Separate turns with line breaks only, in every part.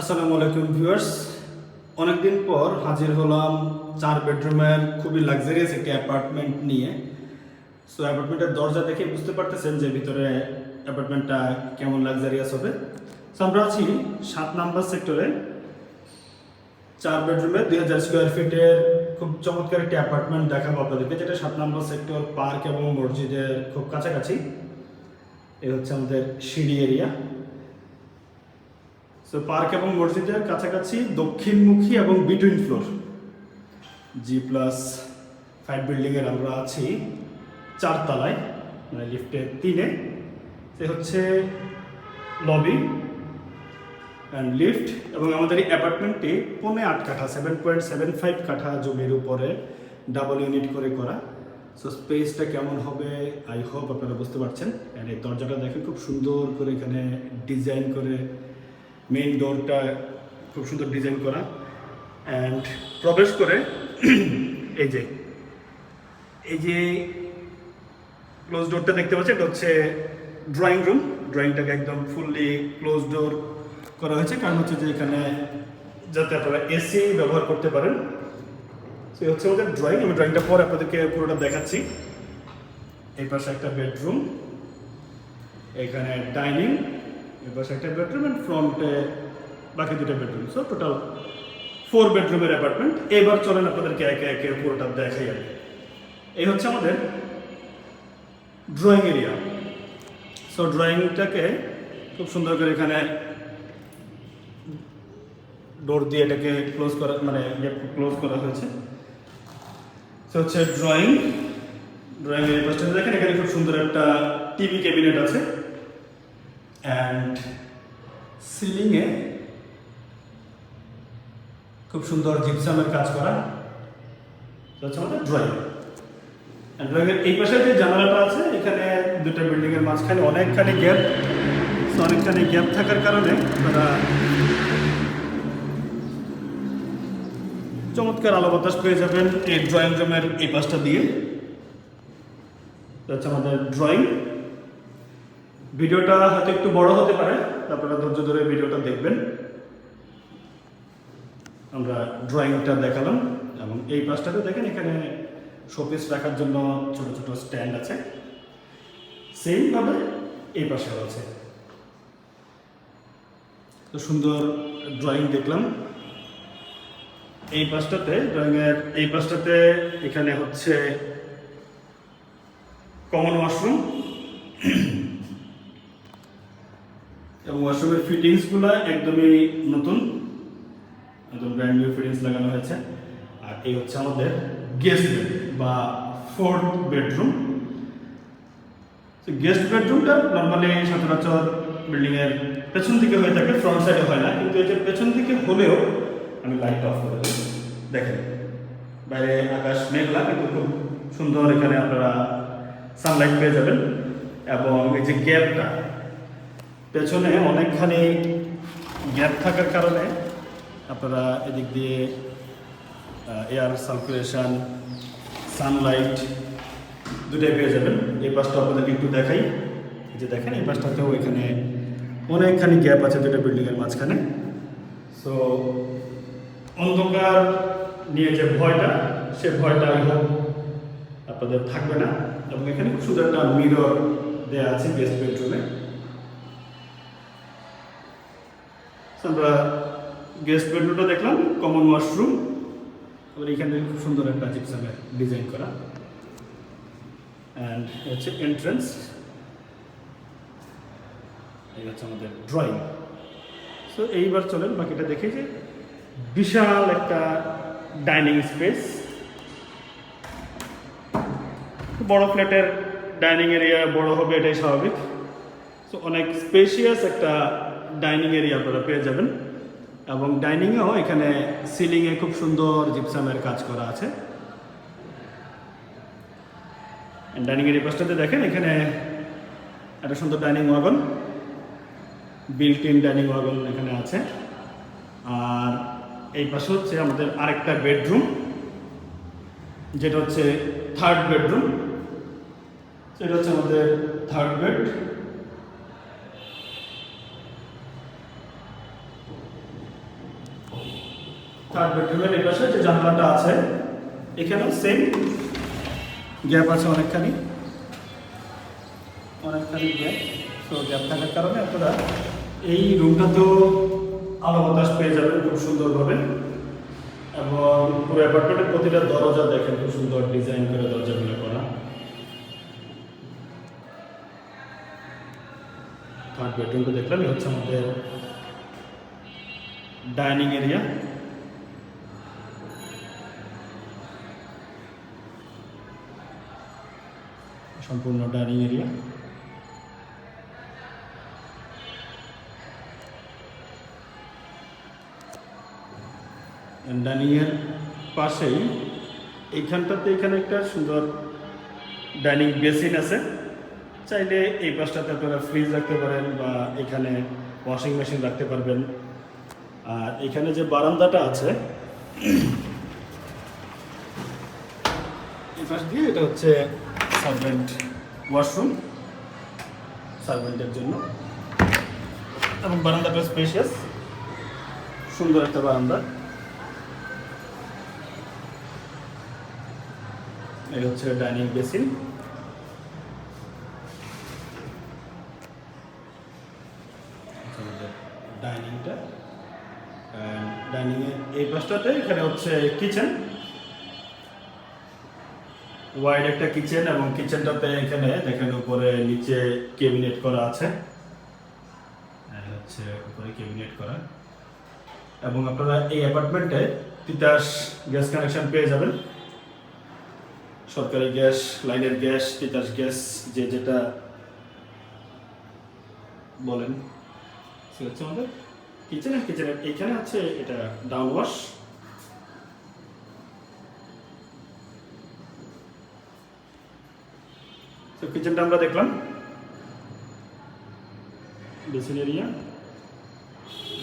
আসসালামু আলাইকুম ভিউয়ার্স। অনেকদিন পর হাজির হলাম চার বেডরুমের খুবই লাক্সারিয়াস একটি অ্যাপার্টমেন্ট নিয়ে। সো অ্যাপার্টমেন্টের দরজা দেখে বুঝতে পারতেছেন যে ভিতরে অ্যাপার্টমেন্টটা কেমন লাক্সারিয়াস হবে। সো আমরা আছি সাত নাম্বার সেক্টরে। চার বেডরুমে দুই হাজার স্কোয়ার ফিটের খুব চমৎকার একটি অ্যাপার্টমেন্ট দেখাবো আপনাদেরকে, যেটা সাত নম্বর সেক্টর, পার্ক এবং মসজিদের খুব কাছাকাছি। এই হচ্ছে আমাদের সিঁড়ি এরিয়া সো পার্ক এবং মসজিদের কাছাকাছি দক্ষিণমুখী এবং between floor G plus five বিল্ডিংয়ের আমরা আছি চারতলায় মানে লিফটের তিনে। সে হচ্ছে লবি অ্যান্ড লিফট এবং আমাদের এই অ্যাপার্টমেন্টটি পৌনে আট কাঠা সেভেন পয়েন্ট সেভেন ফাইভ কাঠা জমির উপরে ডাবল ইউনিট করে করা। সো স্পেসটা কেমন হবে? আই হোপ আপনারা বুঝতে পারছেন। অ্যান্ড এই দরজাটা দেখেন, খুব সুন্দর করে এখানে ডিজাইন করে মেইন ডোরটা খুব সুন্দর ডিজাইন করা অ্যান্ড প্রবেশ করে এই যে এই যে ক্লোজ ডোরটা দেখতে পাচ্ছেন, এটা হচ্ছে ড্রয়িং রুম ড্রয়িংটাকে একদম ফুললি ক্লোজ ডোর করা হয়েছে। কারণ হচ্ছে যে এখানে যাতে আপনারা এসি ব্যবহার করতে পারেন। তো হচ্ছে আমাদের ড্রয়িং আমি ড্রয়িংটা পরে আপনাদেরকে পুরোটা দেখাচ্ছি। এই পাশে একটা বেডরুম এখানে ডাইনিং পাশে একটা বেডরুম অ্যান্ড ফ্রন্টে, বাকি দুটো বেডরুম। সো টোটাল ফোর বেডরুমের অ্যাপার্টমেন্ট এবার চলেন আপনাদেরকে একে একে পুরোটা দেখাই আমি। এই হচ্ছে আমাদের ড্রয়িং এরিয়া সো ড্রয়িংটাকে খুব সুন্দর করে এখানে ডোর দিয়ে এটাকে ক্লোজ করা মানে ক্লোজ করা হয়েছে। তো হচ্ছে ড্রয়িং ড্রয়িং এর দেখেন, এখানে খুব সুন্দর একটা টিভি ক্যাবিনেট আছে। অ্যান্ড সিলিংয়ে খুব সুন্দর জিপসামের কাজ করা হচ্ছে আমাদের ড্রয়িং ড্রয়িংয়ের এই পাশে যে জানালাটা আছে, এখানে দুটো বিল্ডিংয়ের মাঝখানে অনেকখানি গ্যাপ অনেকখানি গ্যাপ থাকার কারণে আপনারা চমৎকার আলো বাতাস পেয়ে যাবেন এই ড্রয়িং রুমের এই পাশটা দিয়ে। হচ্ছে আমাদের ড্রয়িং ভিডিওটা হয়তো একটু বড় হতে পারে। আপনারা ধৈর্য ধরে ভিডিওটা দেখবেন। আমরা ড্রয়িংটা দেখালাম এবং এই পাশটাতে দেখেন এখানে শোপিস রাখার জন্য ছোট ছোট স্ট্যান্ড আছে। সেমভাবে এই পাশেও আছে। তো সুন্দর ড্রয়িং দেখলাম। এই পাশটাতে ড্রয়িংয়ের এই পাশটাতে এখানে হচ্ছে কমন ওয়াশরুম এবং ওয়াশরুমের ফিটিংসগুলো একদমই নতুন, একদম ব্র্যান্ড নিউ ফিটিংস লাগানো হয়েছে। আর এই হচ্ছে আমাদের গেস্ট বেড বা ফোর্থ বেডরুম গেস্ট বেডরুমটা নর্মালি সচরাচর বিল্ডিংয়ের পেছন দিকে হয়ে থাকে ফ্রন্ট সাইডে হয় না। কিন্তু যে পেছন দিকে হলেও আমি লাইট অফ করে দেখেন, বাইরে আকাশ মেঘলা, কিন্তু খুব সুন্দর এখানে আপনারা সানলাইট পেয়ে যাবেন। এবং এই যে গ্যাপটা পেছনে অনেকখানি গ্যাপ থাকার কারণে আপনারা এদিক দিয়ে এয়ার সার্কুলেশন সানলাইট দুটাই পেয়ে যাবেন। এই পাশটা আপনাদেরকে একটু দেখাই। যে দেখেন, এই পাশটাতেও এখানে অনেকখানি গ্যাপ আছে দুটো বিল্ডিংয়ের মাঝখানে। সো অন্ধকার নিয়ে যে ভয়টা, সে ভয়টা হোপ আপনাদের থাকবে না। এবং এখানে সুন্দর একটা মিরর দেওয়া আছে গেস্ট বেডরুমে আমরা গেস্ট বেডরুমটা দেখলাম কমন ওয়াশরুম তারপরে এখানে খুব সুন্দর একটা জিপসামের ডিজাইন করা। অ্যান্ড হচ্ছে এন্ট্রেন্স এই হচ্ছে আমাদের ড্রয়িং সো এইবার চলেন, বাকিটা দেখে যে বিশাল একটা ডাইনিং স্পেস বড় ফ্ল্যাটের ডাইনিং এরিয়া বড় হবে, এটাই স্বাভাবিক। সো অনেক স্পেশিয়াস একটা ডাইনিং এরিয়া আপনারা পেয়ে যাবেন। এবং ডাইনিংয়েও এখানে সিলিংয়ে খুব সুন্দর জিপসামের কাজ করা আছে। ডাইনিং এর পাশটাতে দেখেন, এখানে একটা সুন্দর dining wagon built in dining wagon এখানে আছে। আর এই পাশে হচ্ছে আমাদের আরেকটা বেডরুম, যেটা হচ্ছে থার্ড বেডরুম। সেটা হচ্ছে আমাদের থার্ড বেড। থার্ড বেডরুমের এই পাশে যে জানলাটা আছে, এখানেও সেম গ্যাপ আছে অনেকখানি। অনেকখানি গ্যাপ তো গ্যাপ থাকার কারণে আপনারা এই রুমটাতেও আলো বাতাস পেয়ে যাবেন খুব সুন্দরভাবে। এবং পুরো অ্যাপার্টমেন্টের প্রতিটা দরজা দেখেন খুব সুন্দর ডিজাইন করে দরজাগুলো করা। থার্ড বেডরুমটা দেখলাম হচ্ছে আমাদের ডাইনিং এরিয়া সম্পূর্ণ ডাইনিং এরিয়া ডাইনিংয়ের পাশেই এইখানটাতে এখানে একটা সুন্দর ডাইনিং বেসিন আছে। চাইলে এই পাশটাতে আপনারা ফ্রিজ রাখতে পারেন বা এখানে ওয়াশিং মেশিন রাখতে পারবেন। আর এখানে যে বারান্দাটা আছে, এই পাশ দিয়ে এটা হচ্ছে সার্ভেন্ট ওয়াশরুম, সার্ভেন্টের জন্য। এবং বারান্দাটা স্পেশিয়াস সুন্দর একটা বারান্দা। এই হচ্ছে ডাইনিং বেসিন। ডাইনিংটা। ডাইনিংয়ের এই পাশটাতে এখানে হচ্ছে কিচেন ওয়াইড একটা কিচেন এবং কিচেনটাতে এখানে দেখেন উপরে নিচে ক্যাবিনেট করা আছে। হচ্ছে উপরে ক্যাবিনেট করা। এবং আপনারা এই অ্যাপার্টমেন্টে তিতাস গ্যাস কানেকশন পেয়ে যাবেন। সরকারি গ্যাস, লাইনের গ্যাস, তিতাস গ্যাস, যে যেটা বলেন। হচ্ছে আমাদের কিচেন কিচেনের এইখানে আছে এটা ডাউন তো কিচেনটা আমরা দেখলাম। বেসিন এরিয়া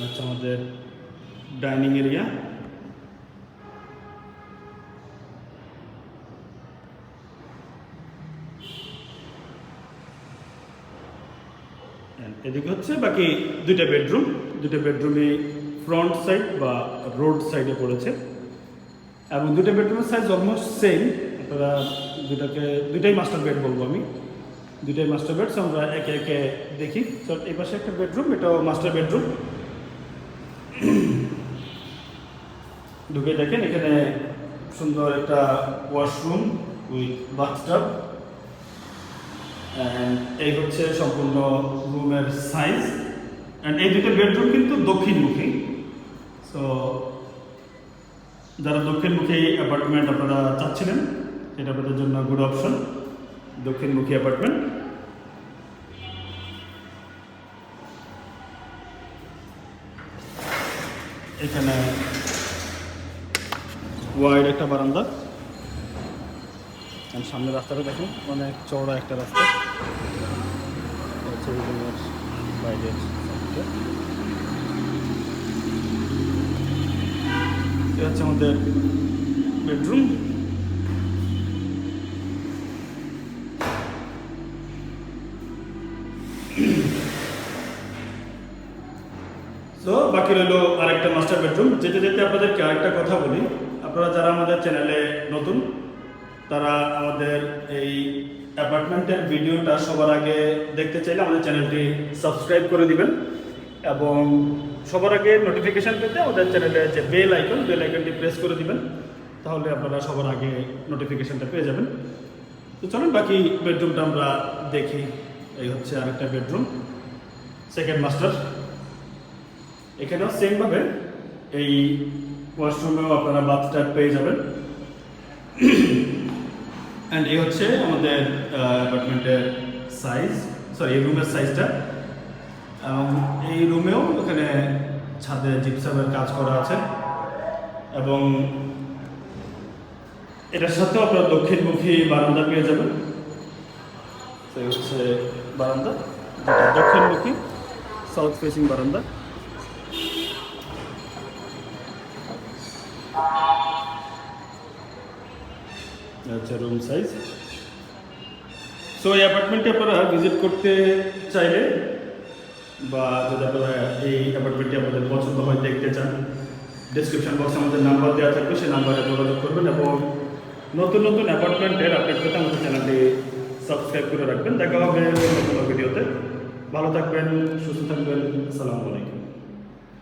হচ্ছে আমাদের ডাইনিং এরিয়া এদিকে হচ্ছে বাকি দুইটা বেডরুম দুটো বেডরুমই ফ্রন্ট সাইড বা রোড সাইডে পড়েছে। এবং দুটো বেডরুমের সাইজ অলমোস্ট সেম আপনারা দুটাকে দুইটাই মাস্টার বেড বলব আমি। দুইটাই মাস্টার বেড আমরা একে একে দেখি। তো এই পাশে একটা বেডরুম এটাও মাস্টার বেডরুম ঢুকে দেখেন, এখানে সুন্দর একটা ওয়াশরুম উইথ বাথটাব এই হচ্ছে সম্পূর্ণ রুমের সাইজ অ্যান্ড এই দুটো বেডরুম কিন্তু দক্ষিণমুখী। সো যারা দক্ষিণমুখী অ্যাপার্টমেন্ট আপনারা চাচ্ছিলেন এটা আপনাদের জন্য গুড অপশন দক্ষিণমুখী অ্যাপার্টমেন্ট এখানে ওয়াইড একটা বারান্দা। আর সামনের রাস্তাটা দেখুন অনেক চওড়া একটা রাস্তা। এটা হচ্ছে আমাদের বেডরুম তো বাকি রইল আরেকটা মাস্টার বেডরুম যেতে যেতে আপনাদেরকে আরেকটা কথা বলি। আপনারা যারা আমাদের চ্যানেলে নতুন, তারা আমাদের এই অ্যাপার্টমেন্টের ভিডিওটা সবার আগে দেখতে চাইলে আমাদের চ্যানেলটি সাবস্ক্রাইব করে দিবেন এবং সবার আগে নোটিফিকেশান পেতে আমাদের চ্যানেলে যে বেল আইকন বেল আইকনটি প্রেস করে দিবেন, তাহলে আপনারা সবার আগে নোটিফিকেশানটা পেয়ে যাবেন। তো চলুন বাকি বেডরুমটা আমরা দেখি। এই হচ্ছে আরেকটা বেডরুম সেকেন্ড মাস্টার এখানেও সেমভাবে এই ওয়াশরুমেও আপনারা বাথটাব পেয়ে যাবেন। অ্যান্ড এই হচ্ছে আমাদের অ্যাপার্টমেন্টের সাইজ সরি এই রুমের সাইজটা এবং এই রুমেও এখানে ছাদে জিপসামের কাজ করা আছে। এবং এটার সাথেও আপনারা দক্ষিণমুখী বারান্দা পেয়ে যাবেন। তো হচ্ছে বারান্দা দক্ষিণমুখী সাউথ ফেসিং বারান্দা। আচ্ছা রুম সাইজ সো এই অ্যাপার্টমেন্টে আপনারা ভিজিট করতে চাইলে বা যদি আপনারা এই অ্যাপার্টমেন্টটি আপনাদের পছন্দ হয়, দেখতে চান ডিসক্রিপশন বক্সে আমাদের নাম্বার দেওয়া থাকবে, সেই নাম্বারে যোগাযোগ করবেন এবং নতুন নতুন অ্যাপার্টমেন্টের আপডেট পেতে আমাদের চ্যানেলটি সাবস্ক্রাইব করে রাখবেন। দেখা হবে ভিডিওতে ভালো থাকবেন, সুস্থ থাকবেন। আসসালামু আলাইকুম।